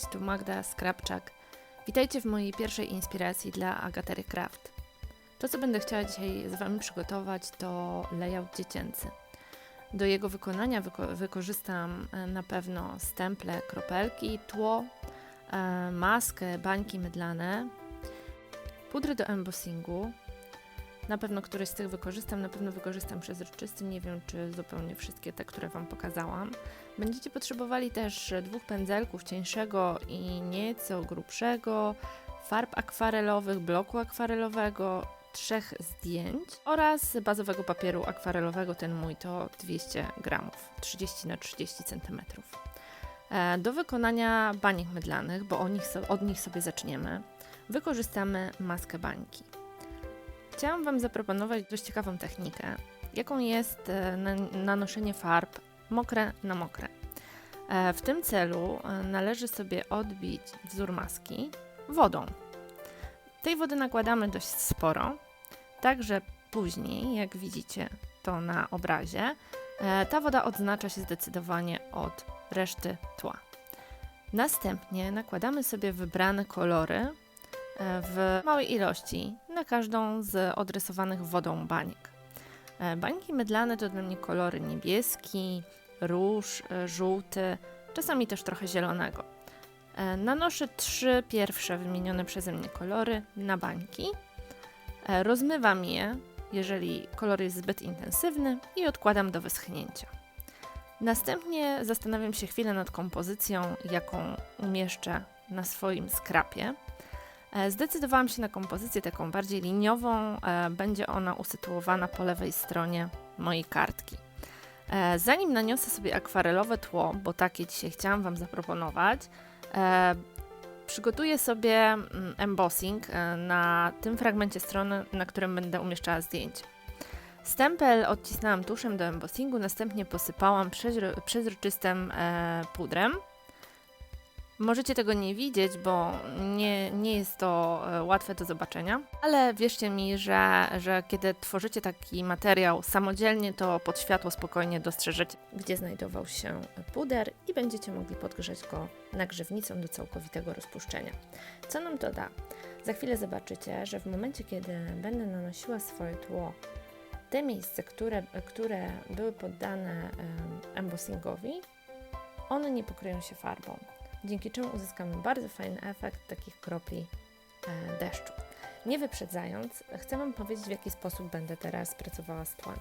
Cześć, tu Magda Skrapczak. Witajcie w mojej pierwszej inspiracji dla Agatery Craft. To, co będę chciała dzisiaj z Wami przygotować, to layout dziecięcy. Do jego wykonania wyko- wykorzystam e, na pewno stemple, kropelki, tło, e, maskę, bańki mydlane, pudry do embossingu. Na pewno któreś z tych wykorzystam, na pewno wykorzystam przezroczysty, nie wiem czy zupełnie wszystkie te, które Wam pokazałam. Będziecie potrzebowali też dwóch pędzelków, cieńszego i nieco grubszego, farb akwarelowych, bloku akwarelowego, trzech zdjęć oraz bazowego papieru akwarelowego, ten mój to 200 gramów, 30 na 30 cm. Do wykonania baniek mydlanych, bo od nich sobie zaczniemy, wykorzystamy maskę bańki. Chciałam Wam zaproponować dość ciekawą technikę, jaką jest e, na- nanoszenie farb mokre na mokre. E, W tym celu e, należy sobie odbić wzór maski wodą. Tej wody nakładamy dość sporo, tak że później, jak widzicie to na obrazie, ta woda odznacza się zdecydowanie od reszty tła. Następnie nakładamy sobie wybrane kolory w małej ilości na każdą z odrysowanych wodą baniek. E, Bańki mydlane to dla mnie kolory niebieski, róż, e, żółty, czasami też trochę zielonego. E, Nanoszę trzy pierwsze wymienione przeze mnie kolory na bańki. Rozmywam je, jeżeli kolor jest zbyt intensywny i odkładam do wyschnięcia. Następnie zastanawiam się chwilę nad kompozycją, jaką umieszczę na swoim skrapie. E, Zdecydowałam się na kompozycję taką bardziej liniową. e, Będzie ona usytuowana po lewej stronie mojej kartki. E, Zanim naniosę sobie akwarelowe tło, bo takie dzisiaj chciałam Wam zaproponować, przygotuję sobie mm, embossing na tym fragmencie strony, na którym będę umieszczała zdjęcie. Stempel odcisnęłam tuszem do embossingu, następnie posypałam przezro- przezroczystym pudrem. Możecie tego nie widzieć, bo nie, nie jest to e, łatwe do zobaczenia, ale wierzcie mi, że, że kiedy tworzycie taki materiał samodzielnie, to pod światło spokojnie dostrzeżecie, gdzie znajdował się puder i będziecie mogli podgrzać go nagrzewnicą do całkowitego rozpuszczenia. Co nam to da? Za chwilę zobaczycie, że w momencie, kiedy będę nanosiła swoje tło, te miejsca, które, które były poddane em, embossingowi, one nie pokryją się farbą dzięki czemu uzyskamy bardzo fajny efekt takich kropli e, deszczu. Nie wyprzedzając, chcę Wam powiedzieć, w jaki sposób będę teraz pracowała z tłem.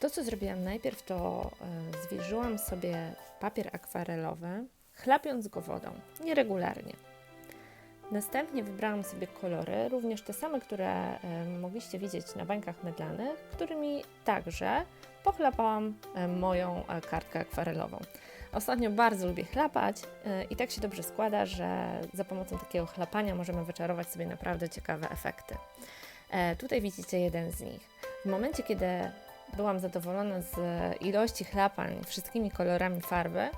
To, co zrobiłam najpierw, to e, zwierzyłam sobie papier akwarelowy, chlapiąc go wodą, nieregularnie. Następnie wybrałam sobie kolory, również te same, które e, mogliście widzieć na bańkach mydlanych, którymi także pochlapałam moją kartkę akwarelową. Ostatnio bardzo lubię chlapać yy, i tak się dobrze składa, że za pomocą takiego chlapania możemy wyczarować sobie naprawdę ciekawe efekty. E, tutaj widzicie jeden z nich. W momencie, kiedy byłam zadowolona z ilości chlapań wszystkimi kolorami farby,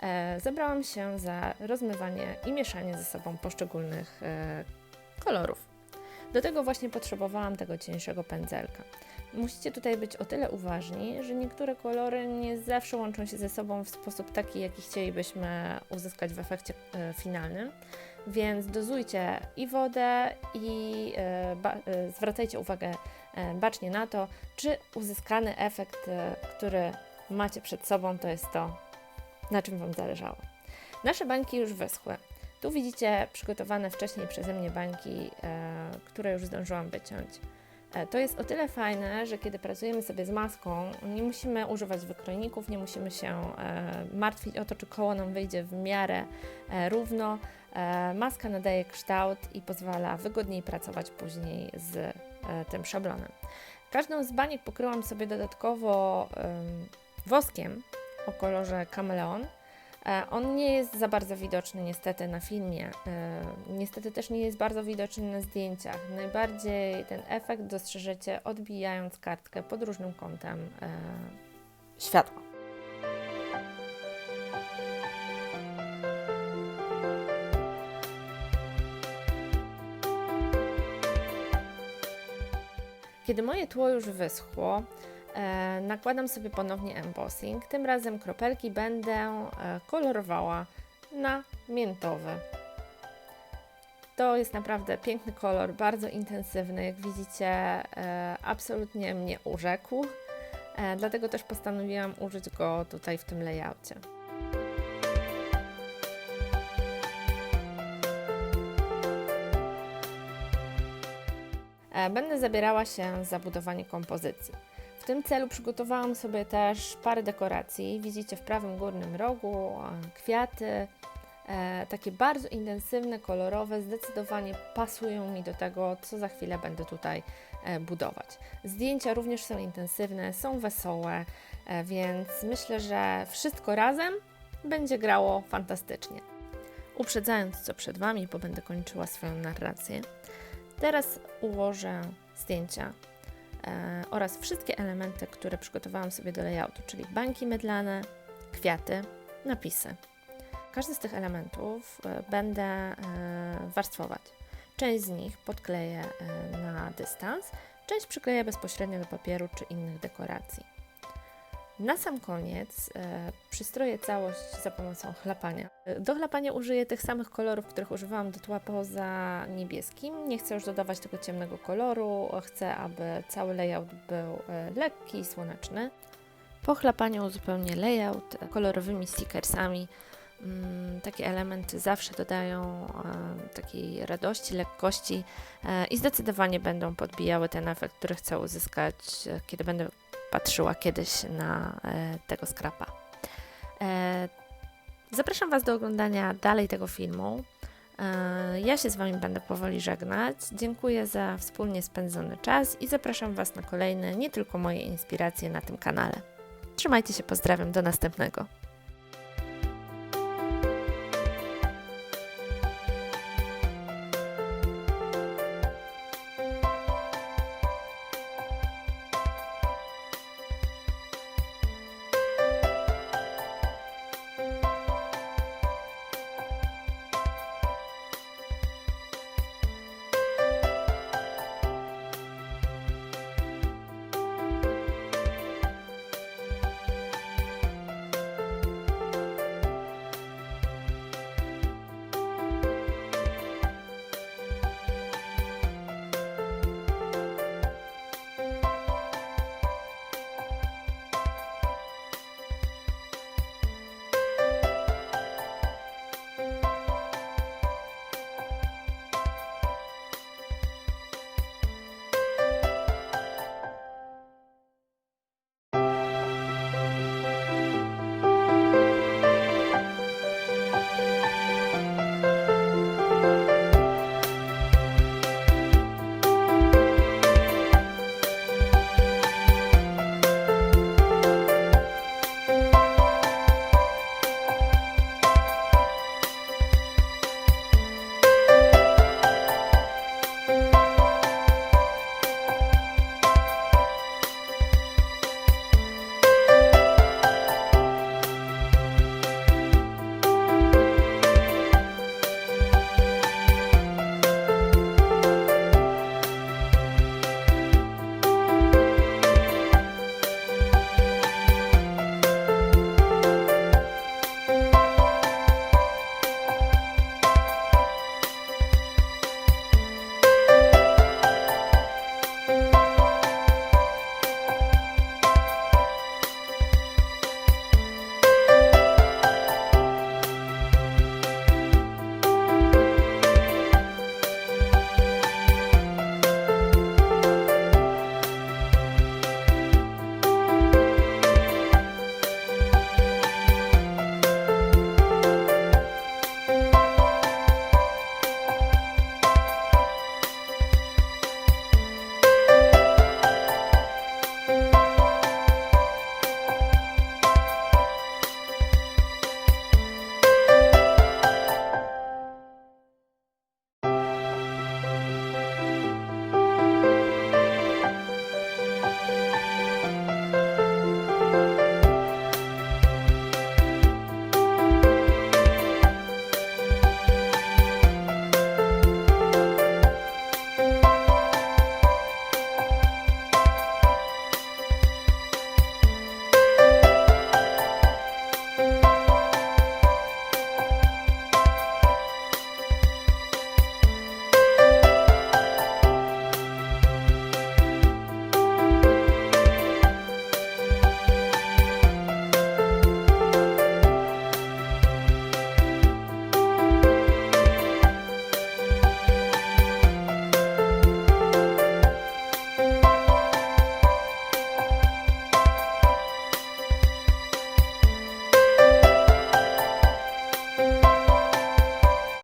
e, zabrałam się za rozmywanie i mieszanie ze sobą poszczególnych e, kolorów. Do tego właśnie potrzebowałam tego cieńszego pędzelka. Musicie tutaj być o tyle uważni, że niektóre kolory nie zawsze łączą się ze sobą w sposób taki, jaki chcielibyśmy uzyskać w efekcie e, finalnym, więc dozujcie i wodę, i e, e, zwracajcie uwagę bacznie na to, czy uzyskany efekt, który macie przed sobą, to jest to, na czym Wam zależało. Nasze bańki już wyschły. Tu widzicie przygotowane wcześniej przeze mnie bańki, które już zdążyłam wyciąć. E, To jest o tyle fajne, że kiedy pracujemy sobie z maską, nie musimy używać wykrojników, nie musimy się e, martwić o to, czy koło nam wyjdzie w miarę e, równo. Maska nadaje kształt i pozwala wygodniej pracować później z tym szablonem. Każdą z baniek pokryłam sobie dodatkowo em, woskiem o kolorze kameleon. E, On nie jest za bardzo widoczny niestety na filmie. E, Niestety też nie jest bardzo widoczny na zdjęciach. Najbardziej ten efekt dostrzeżecie odbijając kartkę pod różnym kątem e, światła. Kiedy moje tło już wyschło, nakładam sobie ponownie embossing. Tym razem kropelki będę e, kolorowała na miętowy. To jest naprawdę piękny kolor, bardzo intensywny. Jak widzicie, e, absolutnie mnie urzekł. E, dlatego też postanowiłam użyć go tutaj w tym layoutie. E, Będę zabierała się za budowanie kompozycji. W tym celu przygotowałam sobie też parę dekoracji. Widzicie w prawym górnym rogu e, kwiaty, e, takie bardzo intensywne, kolorowe, zdecydowanie pasują mi do tego, co za chwilę będę tutaj e, budować. Zdjęcia również są intensywne, są wesołe, e, więc myślę, że wszystko razem będzie grało fantastycznie. Uprzedzając, co przed Wami, bo będę kończyła swoją narrację, teraz ułożę zdjęcia oraz wszystkie elementy, które przygotowałam sobie do layoutu, czyli bańki mydlane, kwiaty, napisy. Każdy z tych elementów e, będę e, warstwować. Część z nich podkleję e, na dystans, część przykleję bezpośrednio do papieru czy innych dekoracji. Na sam koniec e, przystroję całość za pomocą chlapania. E, Do chlapania użyję tych samych kolorów, których używałam do tła poza niebieskim. Nie chcę już dodawać tego ciemnego koloru, chcę, aby cały layout był e, lekki i słoneczny. Po chlapaniu uzupełnię layout kolorowymi stickersami. Mm, Takie elementy zawsze dodają e, takiej radości, lekkości e, i zdecydowanie będą podbijały ten efekt, który chcę uzyskać, kiedy będę patrzyła kiedyś na e, tego skrapa. E, Zapraszam Was do oglądania dalej tego filmu. E, Ja się z Wami będę powoli żegnać. Dziękuję za wspólnie spędzony czas i zapraszam Was na kolejne, nie tylko moje inspiracje na tym kanale. Trzymajcie się, pozdrawiam, do następnego.